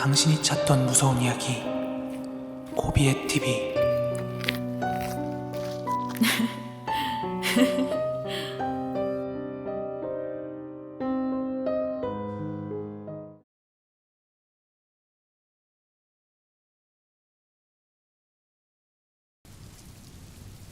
당신이 찾던 무서운 이야기 고비의 TV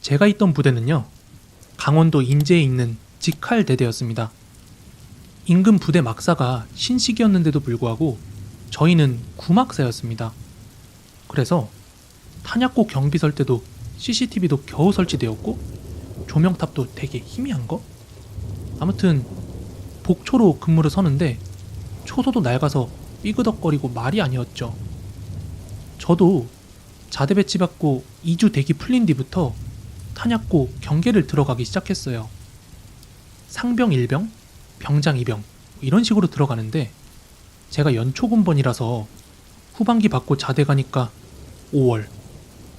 제가 있던 부대는요 강원도 인제에 있는 직할 대대였습니다. 인근 부대 막사가 신식이었는데도 불구하고 저희는 구막사였습니다. 그래서 탄약고 경비 설 때도 CCTV도 겨우 설치되었고 조명탑도 되게 희미한 거? 아무튼 복초로 근무를 서는데 초소도 낡아서 삐그덕거리고 말이 아니었죠. 저도 자대 배치받고 2주 대기 풀린 뒤부터 탄약고 경계를 들어가기 시작했어요. 상병 1병, 병장 2병 이런 식으로 들어가는데 제가 연초군번이라서 후반기 받고 자대 가니까 5월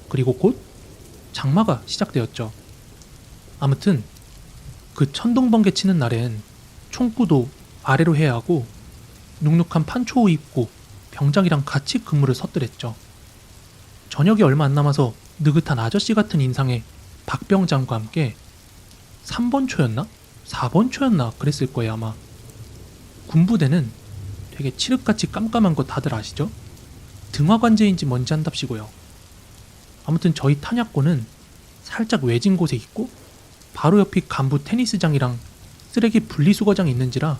그리고 곧 장마가 시작되었죠. 아무튼 그 천둥번개 치는 날엔 총구도 아래로 해야 하고 눅눅한 판초 입고 병장이랑 같이 근무를 섰더랬죠. 저녁이 얼마 안 남아서 느긋한 아저씨 같은 인상의 박 병장과 함께 3번 초였나? 4번 초였나? 그랬을 거예요 아마. 군부대는 되게 칠흑같이 깜깜한 거 다들 아시죠? 등화관제인지 뭔지 한답시고요. 아무튼 저희 탄약고는 살짝 외진 곳에 있고 바로 옆이 간부 테니스장이랑 쓰레기 분리수거장이 있는지라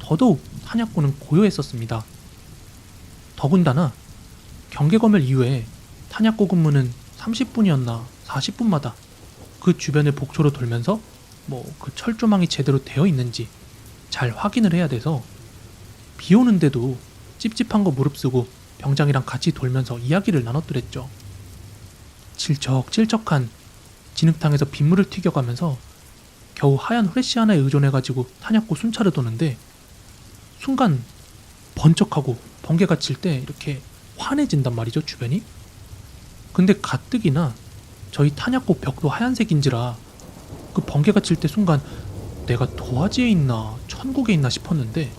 더더욱 탄약고는 고요했었습니다. 더군다나 경계검열 이후에 탄약고 근무는 30분이었나 40분마다 그 주변을 복초로 돌면서 뭐 그 철조망이 제대로 되어 있는지 잘 확인을 해야 돼서 비 오는데도 찝찝한 거 무릅쓰고 병장이랑 같이 돌면서 이야기를 나눴더랬죠. 질척질척한 진흙탕에서 빗물을 튀겨가면서 겨우 하얀 후레쉬 하나에 의존해가지고 탄약고 순찰을 도는데 순간 번쩍하고 번개가 칠 때 이렇게 환해진단 말이죠 주변이. 근데 가뜩이나 저희 탄약고 벽도 하얀색인지라 그 번개가 칠 때 순간 내가 도화지에 있나 천국에 있나 싶었는데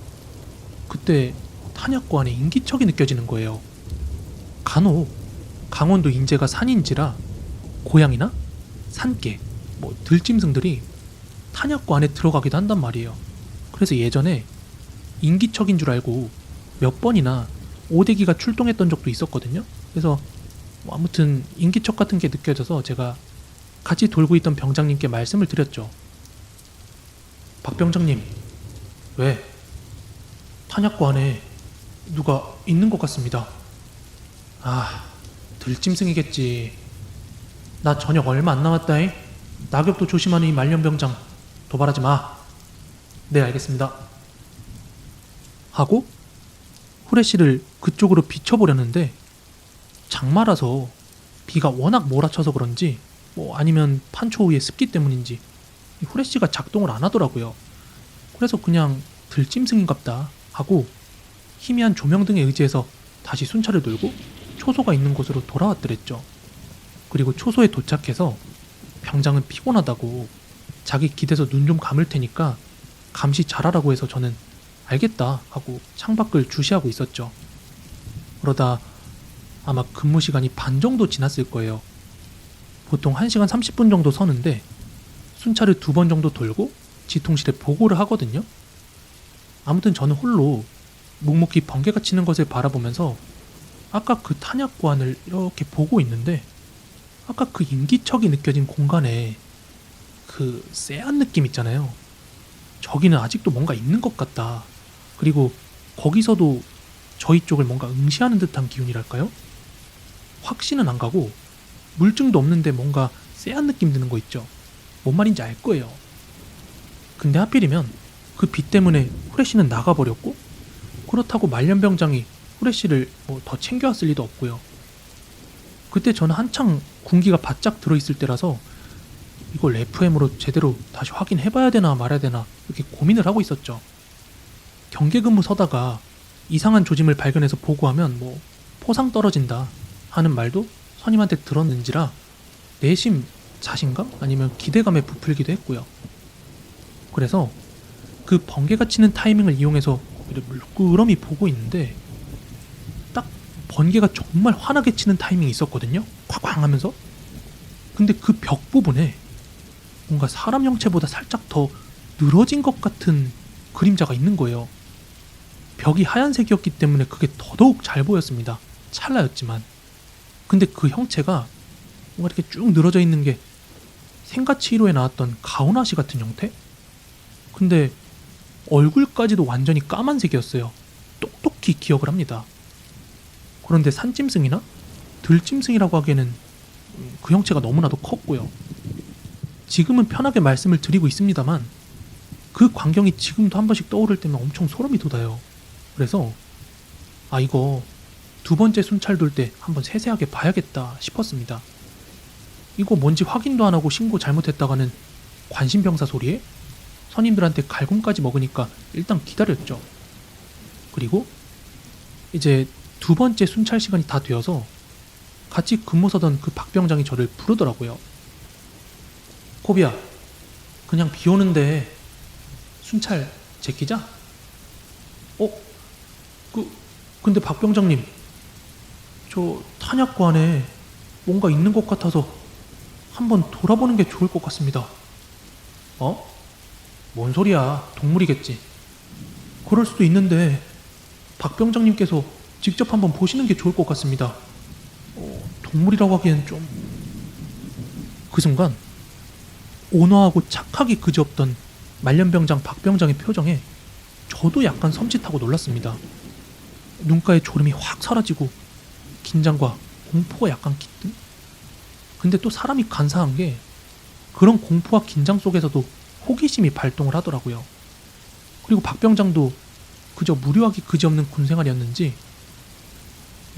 그때 탄약고 안에 인기척이 느껴지는 거예요. 간혹 강원도 인제가 산인지라 고양이나 산개, 뭐 들짐승들이 탄약고 안에 들어가기도 한단 말이에요. 그래서 예전에 인기척인 줄 알고 몇 번이나 오대기가 출동했던 적도 있었거든요. 그래서 뭐 아무튼 인기척 같은 게 느껴져서 제가 같이 돌고 있던 병장님께 말씀을 드렸죠. 박 병장님, 왜? 탄약고 안에 누가 있는 것 같습니다. 아, 들짐승이겠지. 나 저녁 얼마 안 남았다잉. 낙엽도 조심하는 이 말년병장 도발하지 마. 네, 알겠습니다. 하고 후레쉬를 그쪽으로 비춰보려는데 장마라서 비가 워낙 몰아쳐서 그런지 뭐 아니면 판초 위에 습기 때문인지 이 후레쉬가 작동을 안 하더라고요. 그래서 그냥 들짐승인갑다 하고 희미한 조명 등에 의지해서 다시 순찰을 돌고 초소가 있는 곳으로 돌아왔더랬죠. 그리고 초소에 도착해서 병장은 피곤하다고 자기 기대서 눈 좀 감을 테니까 감시 잘하라고 해서 저는 알겠다 하고 창밖을 주시하고 있었죠. 그러다 아마 근무 시간이 반 정도 지났을 거예요. 보통 1시간 30분 정도 서는데 순찰을 두 번 정도 돌고 지통실에 보고를 하거든요. 아무튼 저는 홀로 묵묵히 번개가 치는 것을 바라보면서 아까 그 탄약관을 이렇게 보고 있는데 아까 그 인기척이 느껴진 공간에 그 쎄한 느낌 있잖아요. 저기는 아직도 뭔가 있는 것 같다. 그리고 거기서도 저희 쪽을 뭔가 응시하는 듯한 기운이랄까요? 확신은 안 가고 물증도 없는데 뭔가 쎄한 느낌 드는 거 있죠. 뭔 말인지 알 거예요. 근데 하필이면 그 비 때문에 후레쉬는 나가버렸고 그렇다고 말년병장이 후레쉬를 뭐 더 챙겨왔을 리도 없고요. 그때 저는 한창 군기가 바짝 들어있을 때라서 이걸 FM으로 제대로 다시 확인해봐야 되나 말아야 되나 이렇게 고민을 하고 있었죠. 경계 근무 서다가 이상한 조짐을 발견해서 보고하면 뭐 포상 떨어진다 하는 말도 선임한테 들었는지라 내심 자신감 아니면 기대감에 부풀기도 했고요. 그래서 그 번개가 치는 타이밍을 이용해서 물끄러미 보고 있는데 딱 번개가 정말 환하게 치는 타이밍이 있었거든요. 쾅쾅 하면서. 근데 그 벽 부분에 뭔가 사람 형체보다 살짝 더 늘어진 것 같은 그림자가 있는 거예요. 벽이 하얀색이었기 때문에 그게 더더욱 잘 보였습니다. 찰나였지만. 근데 그 형체가 뭔가 이렇게 쭉 늘어져 있는 게 생가치 1호에 나왔던 가오나시 같은 형태? 근데 얼굴까지도 완전히 까만색이었어요. 똑똑히 기억을 합니다. 그런데 산짐승이나 들짐승이라고 하기에는 그 형체가 너무나도 컸고요. 지금은 편하게 말씀을 드리고 있습니다만 그 광경이 지금도 한 번씩 떠오를 때면 엄청 소름이 돋아요. 그래서 아 이거 두 번째 순찰 돌 때 한번 세세하게 봐야겠다 싶었습니다. 이거 뭔지 확인도 안 하고 신고 잘못했다가는 관심병사 소리에 선임들한테 갈굼까지 먹으니까 일단 기다렸죠. 그리고 이제 두 번째 순찰 시간이 다 되어서 같이 근무 서던 그 박병장이 저를 부르더라고요. 코비야, 그냥 비 오는데 순찰 제끼자? 어? 그, 근데 박병장님, 저 탄약고 안에 뭔가 있는 것 같아서 한번 돌아보는 게 좋을 것 같습니다. 어? 뭔 소리야? 동물이겠지. 그럴 수도 있는데 박 병장님께서 직접 한번 보시는 게 좋을 것 같습니다. 어, 동물이라고 하기엔 좀... 그 순간 온화하고 착하기 그지없던 말년병장 박 병장의 표정에 저도 약간 섬찟하고 놀랐습니다. 눈가에 졸음이 확 사라지고 긴장과 공포가 약간 깃든? 근데 또 사람이 간사한 게 그런 공포와 긴장 속에서도 호기심이 발동을 하더라고요. 그리고 박 병장도 그저 무료하기 그지없는 군 생활이었는지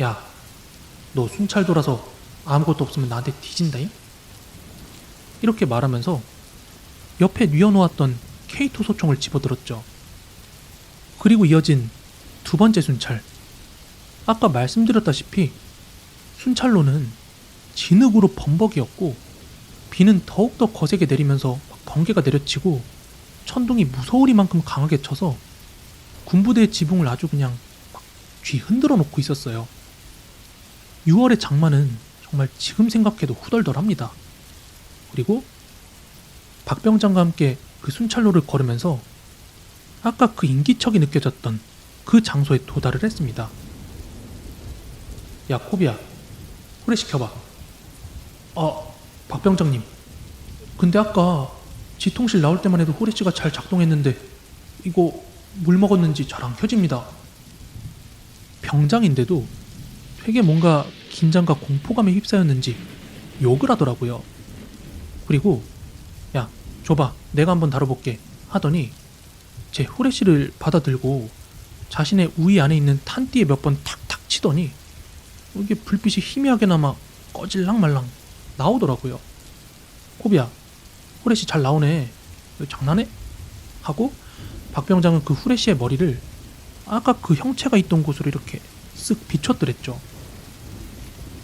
야, 너 순찰 돌아서 아무것도 없으면 나한테 뒤진다잉? 이렇게 말하면서 옆에 뉘어놓았던 K2 소총을 집어들었죠. 그리고 이어진 두 번째 순찰. 아까 말씀드렸다시피 순찰로는 진흙으로 범벅이었고 비는 더욱더 거세게 내리면서 막 번개가 내려치고 천둥이 무서우리만큼 강하게 쳐서 군부대의 지붕을 아주 그냥 막 쥐 흔들어 놓고 있었어요. 6월의 장마는 정말 지금 생각해도 후덜덜합니다. 그리고 박병장과 함께 그 순찰로를 걸으면서 아까 그 인기척이 느껴졌던 그 장소에 도달을 했습니다. 야, 코비야. 후레 시켜봐. 아, 박병장님. 근데 아까 지통실 나올 때만 해도 후레쉬가 잘 작동했는데 이거 물 먹었는지 잘 안 켜집니다. 병장인데도 되게 뭔가 긴장과 공포감에 휩싸였는지 욕을 하더라고요. 그리고 야, 줘봐. 내가 한번 다뤄볼게. 하더니 제 후레쉬를 받아들고 자신의 우위 안에 있는 탄띠에 몇 번 탁탁 치더니 이게 불빛이 희미하게나마 꺼질랑 말랑 나오더라고요. 코비야, 후레쉬 잘 나오네. 장난해? 하고 박병장은 그 후레쉬의 머리를 아까 그 형체가 있던 곳으로 이렇게 쓱 비춰더랬죠.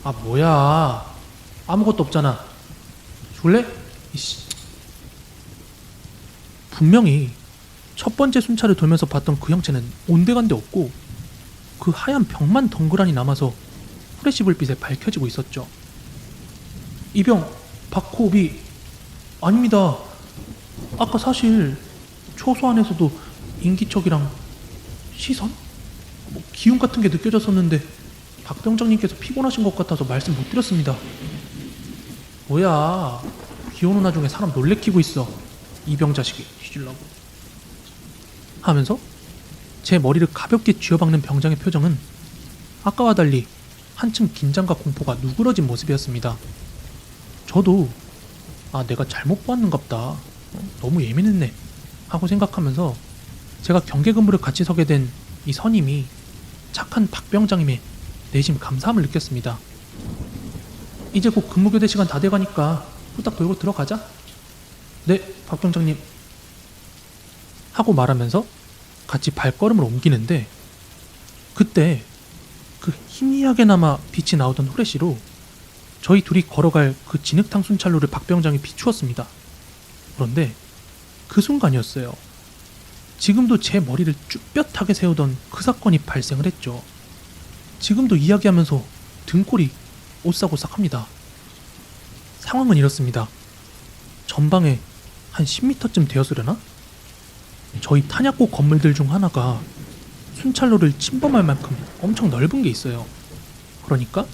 아 뭐야? 아무것도 없잖아. 줄래? 이씨. 분명히 첫 번째 순찰을 돌면서 봤던 그 형체는 온데간데 없고 그 하얀 벽만 덩그라니 남아서 후레쉬 불빛에 밝혀지고 있었죠. 이병 박호비 아닙니다. 아까 사실 초소 안에서도 인기척이랑 시선, 뭐 기운 같은 게 느껴졌었는데 박 병장님께서 피곤하신 것 같아서 말씀 못 드렸습니다. 뭐야? 비 오는 나중에 사람 놀래키고 있어. 이병 자식이 뒤질라고. 하면서 제 머리를 가볍게 쥐어박는 병장의 표정은 아까와 달리 한층 긴장과 공포가 누그러진 모습이었습니다. 저도 아 내가 잘못 보았는갑다 어, 너무 예민했네 하고 생각하면서 제가 경계 근무를 같이 서게 된 이 선임이 착한 박병장임에 내심 감사함을 느꼈습니다. 이제 곧 근무 교대 시간 다 돼가니까 후딱 돌고 들어가자. 네, 박병장님. 하고 말하면서 같이 발걸음을 옮기는데 그때 그 희미하게나마 빛이 나오던 후레쉬로 저희 둘이 걸어갈 그 진흙탕 순찰로를 박병장이 비추었습니다. 그런데 그 순간이었어요. 지금도 제 머리를 쭈뼛하게 세우던 그 사건이 발생을 했죠. 지금도 이야기하면서 등골이 오싹오싹합니다. 상황은 이렇습니다. 전방에 한 10m쯤 되었으려나? 저희 탄약고 건물들 중 하나가 순찰로를 침범할 만큼 엄청 넓은 게 있어요. 그러니까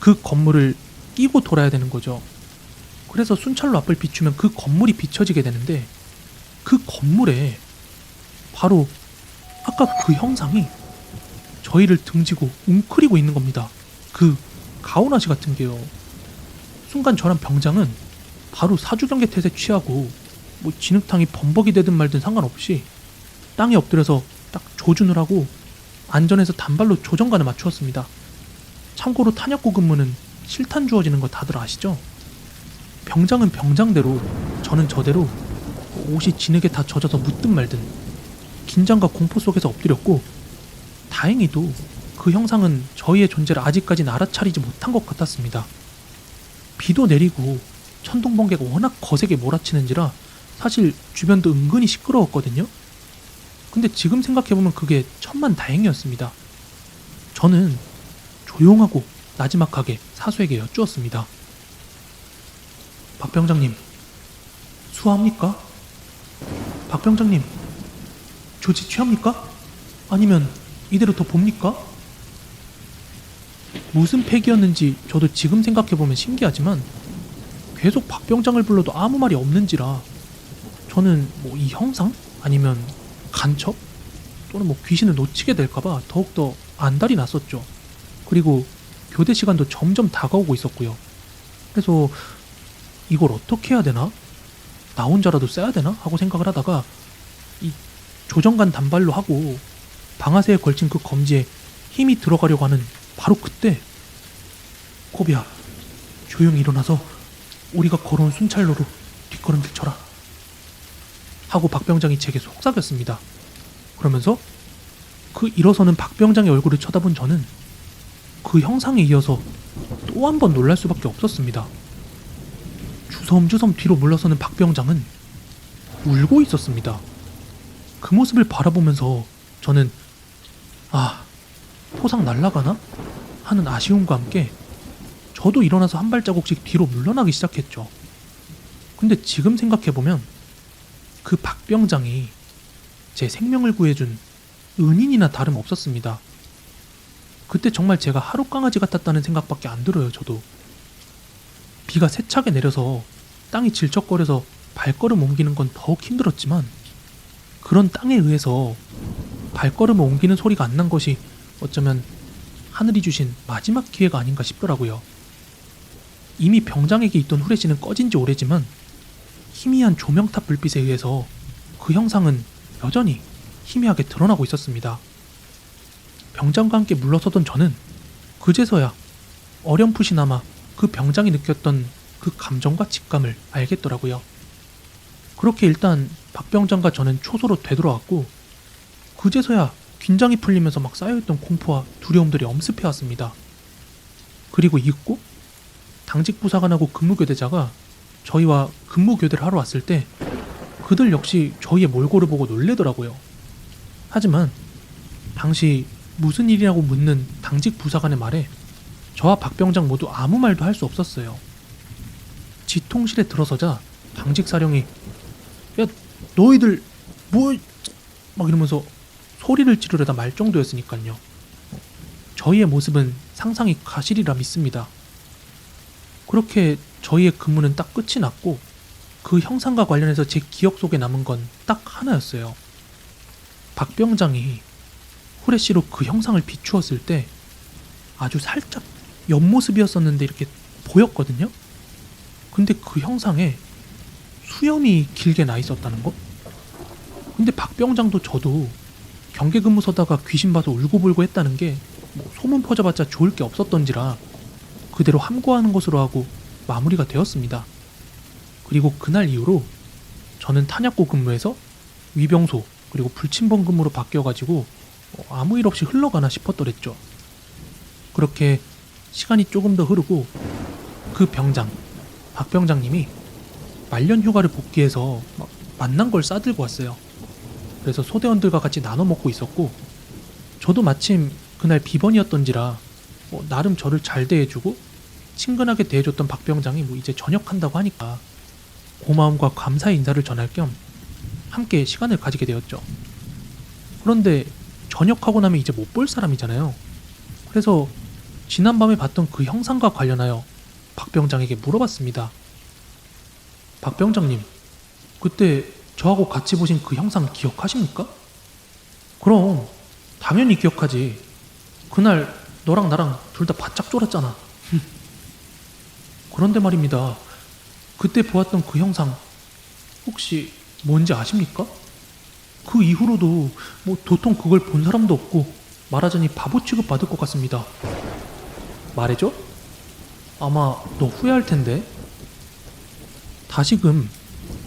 그 건물을 끼고 돌아야 되는 거죠. 그래서 순찰로 앞을 비추면 그 건물이 비춰지게 되는데 그 건물에 바로 아까 그 형상이 저희를 등지고 웅크리고 있는 겁니다. 그 가오나시 같은 게요. 순간 저랑 병장은 바로 사주경계 태세 취하고 뭐 진흙탕이 범벅이 되든 말든 상관없이 땅에 엎드려서 딱 조준을 하고 안전에서 단발로 조정관을 맞추었습니다. 참고로 탄약고 근무는 실탄 주어지는 거 다들 아시죠? 병장은 병장대로 저는 저대로 옷이 진흙에 다 젖어서 묻든 말든 긴장과 공포 속에서 엎드렸고 다행히도 그 형상은 저희의 존재를 아직까지는 알아차리지 못한 것 같았습니다. 비도 내리고 천둥 번개가 워낙 거세게 몰아치는지라 사실 주변도 은근히 시끄러웠거든요. 근데 지금 생각해보면 그게 천만 다행이었습니다. 저는 조용하고 나지막하게 사수에게 여쭈었습니다. 박 병장님, 수화합니까? 박 병장님, 조치 취합니까? 아니면 이대로 더 봅니까? 무슨 팩이었는지 저도 지금 생각해보면 신기하지만 계속 박 병장을 불러도 아무 말이 없는지라 저는 뭐 이 형상 아니면 간첩 또는 뭐 귀신을 놓치게 될까봐 더욱더 안달이 났었죠. 그리고 교대 시간도 점점 다가오고 있었고요. 그래서 이걸 어떻게 해야 되나? 나 혼자라도 써야 되나? 하고 생각을 하다가 이 조정관 단발로 하고 방아쇠에 걸친 그 검지에 힘이 들어가려고 하는 바로 그때 코비야 조용히 일어나서 우리가 걸어온 순찰로로 뒷걸음질 쳐라 하고 박병장이 제게 속삭였습니다. 그러면서 그 일어서는 박병장의 얼굴을 쳐다본 저는 그 형상에 이어서 또 한 번 놀랄 수밖에 없었습니다. 주섬주섬 뒤로 물러서는 박병장은 울고 있었습니다. 그 모습을 바라보면서 저는 아 포상 날라가나 하는 아쉬움과 함께 저도 일어나서 한 발자국씩 뒤로 물러나기 시작했죠. 근데 지금 생각해보면 그 박병장이 제 생명을 구해준 은인이나 다름 없었습니다. 그때 정말 제가 하루 강아지 같았다는 생각밖에 안 들어요, 저도. 비가 세차게 내려서 땅이 질척거려서 발걸음 옮기는 건 더욱 힘들었지만 그런 땅에 의해서 발걸음을 옮기는 소리가 안 난 것이 어쩌면 하늘이 주신 마지막 기회가 아닌가 싶더라고요. 이미 병장에게 있던 후레쉬는 꺼진 지 오래지만 희미한 조명탑 불빛에 의해서 그 형상은 여전히 희미하게 드러나고 있었습니다. 병장과 함께 물러서던 저는 그제서야 어렴풋이나마 그 병장이 느꼈던 그 감정과 직감을 알겠더라고요. 그렇게 일단 박 병장과 저는 초소로 되돌아왔고 그제서야 긴장이 풀리면서 막 쌓여있던 공포와 두려움들이 엄습해왔습니다. 그리고 잊고 당직 부사관하고 근무교대자가 저희와 근무교대를 하러 왔을 때 그들 역시 저희의 몰골을 보고 놀래더라고요. 하지만 당시 무슨 일이라고 묻는 당직 부사관의 말에 저와 박병장 모두 아무 말도 할 수 없었어요. 지통실에 들어서자 당직 사령이 야 너희들 뭐 막 이러면서 소리를 지르려다 말 정도였으니까요. 저희의 모습은 상상이 가실이라 믿습니다. 그렇게 저희의 근무는 딱 끝이 났고 그 형상과 관련해서 제 기억 속에 남은 건 딱 하나였어요. 박병장이 후레쉬로 그 형상을 비추었을 때 아주 살짝 옆모습이었었는데 이렇게 보였거든요. 근데 그 형상에 수염이 길게 나 있었다는 거? 근데 박병장도 저도 경계 근무 서다가 귀신 봐서 울고불고 했다는 게 뭐 소문 퍼져봤자 좋을 게 없었던지라 그대로 함구하는 것으로 하고 마무리가 되었습니다. 그리고 그날 이후로 저는 탄약고 근무에서 위병소 그리고 불침범 근무로 바뀌어가지고 어, 아무 일 없이 흘러가나 싶었더랬죠. 그렇게 시간이 조금 더 흐르고 그 병장 박 병장님이 말년 휴가를 복귀해서 막 만난 걸 싸들고 왔어요. 그래서 소대원들과 같이 나눠 먹고 있었고 저도 마침 그날 비번이었던지라 뭐 나름 저를 잘 대해주고 친근하게 대해줬던 박 병장이 뭐 이제 전역한다고 하니까 고마움과 감사의 인사를 전할 겸 함께 시간을 가지게 되었죠. 그런데 전역하고 나면 이제 못 볼 사람이잖아요. 그래서 지난밤에 봤던 그 형상과 관련하여 박 병장에게 물어봤습니다. 박 병장님, 그때 저하고 같이 보신 그 형상 기억하십니까? 그럼 당연히 기억하지. 그날 너랑 나랑 둘 다 바짝 쫄았잖아. 그런데 말입니다. 그때 보았던 그 형상 혹시 뭔지 아십니까? 그 이후로도 뭐 도통 그걸 본 사람도 없고 말하자니 바보 취급 받을 것 같습니다. 말해줘? 아마 너 후회할 텐데. 다시금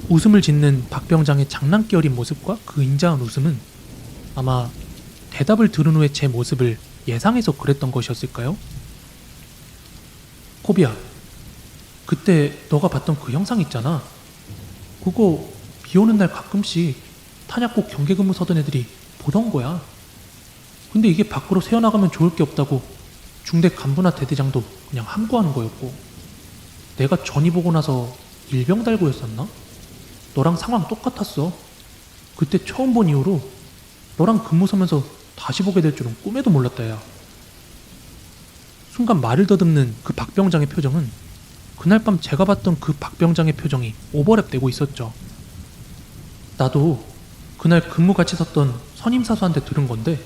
웃음을 짓는 박병장의 장난기 어린 모습과 그 인자한 웃음은 아마 대답을 들은 후에 제 모습을 예상해서 그랬던 것이었을까요? 코비야, 그때 너가 봤던 그 영상 있잖아. 그거 비 오는 날 가끔씩 탄약국 경계근무 서던 애들이 보던 거야. 근데 이게 밖으로 새어나가면 좋을 게 없다고 중대 간부나 대대장도 그냥 함구하는 거였고 내가 전이 보고 나서 일병 달고였었나? 너랑 상황 똑같았어. 그때 처음 본 이후로 너랑 근무 서면서 다시 보게 될 줄은 꿈에도 몰랐다 야. 순간 말을 더듬는 그 박병장의 표정은 그날 밤 제가 봤던 그 박병장의 표정이 오버랩되고 있었죠. 나도 그날 근무 같이 섰던 선임 사수한테 들은 건데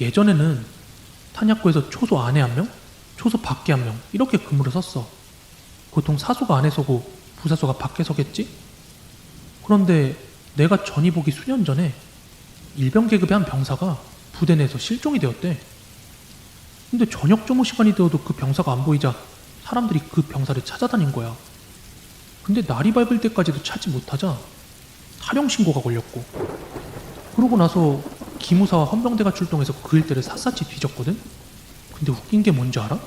예전에는 탄약고에서 초소 안에 한 명, 초소 밖에 한 명 이렇게 근무를 섰어. 보통 사수가 안에 서고 부사수가 밖에 서겠지? 그런데 내가 전이 보기 수년 전에 일병 계급의 한 병사가 부대 내에서 실종이 되었대. 근데 저녁 점호 시간이 되어도 그 병사가 안 보이자 사람들이 그 병사를 찾아다닌 거야. 근데 날이 밝을 때까지도 찾지 못하자 탈영 신고가 걸렸고 그러고 나서 기무사와 헌병대가 출동해서 그 일대를 샅샅이 뒤졌거든? 근데 웃긴 게 뭔지 알아?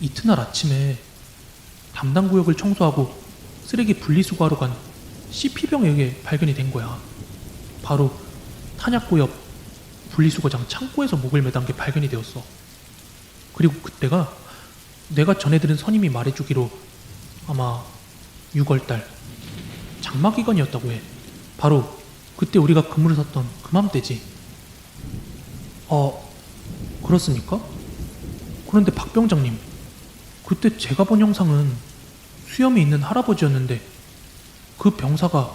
이튿날 아침에 담당 구역을 청소하고 쓰레기 분리수거하러 간 CP병에 의해 발견이 된 거야. 바로 탄약고 옆 분리수거장 창고에서 목을 매단 게 발견이 되었어. 그리고 그때가 내가 전해 들은 선임이 말해주기로 아마 6월달 장마 기간이었다고 해. 바로 그때 우리가 근무를 섰던 그맘때지. 어, 그렇습니까? 그런데 박 병장님, 그때 제가 본 영상은 수염이 있는 할아버지였는데 그 병사가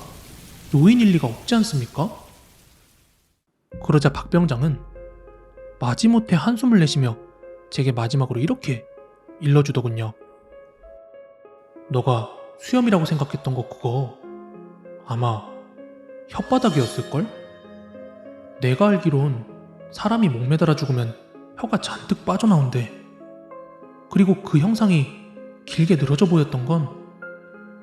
노인일 리가 없지 않습니까? 그러자 박 병장은 마지못해 한숨을 내쉬며 제게 마지막으로 이렇게 일러주더군요. 너가 수염이라고 생각했던 거 그거 아마 혓바닥이었을걸? 내가 알기론 사람이 목매달아 죽으면 혀가 잔뜩 빠져나온대. 그리고 그 형상이 길게 늘어져 보였던 건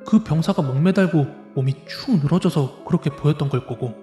그 병사가 목매달고 몸이 축 늘어져서 그렇게 보였던 걸 거고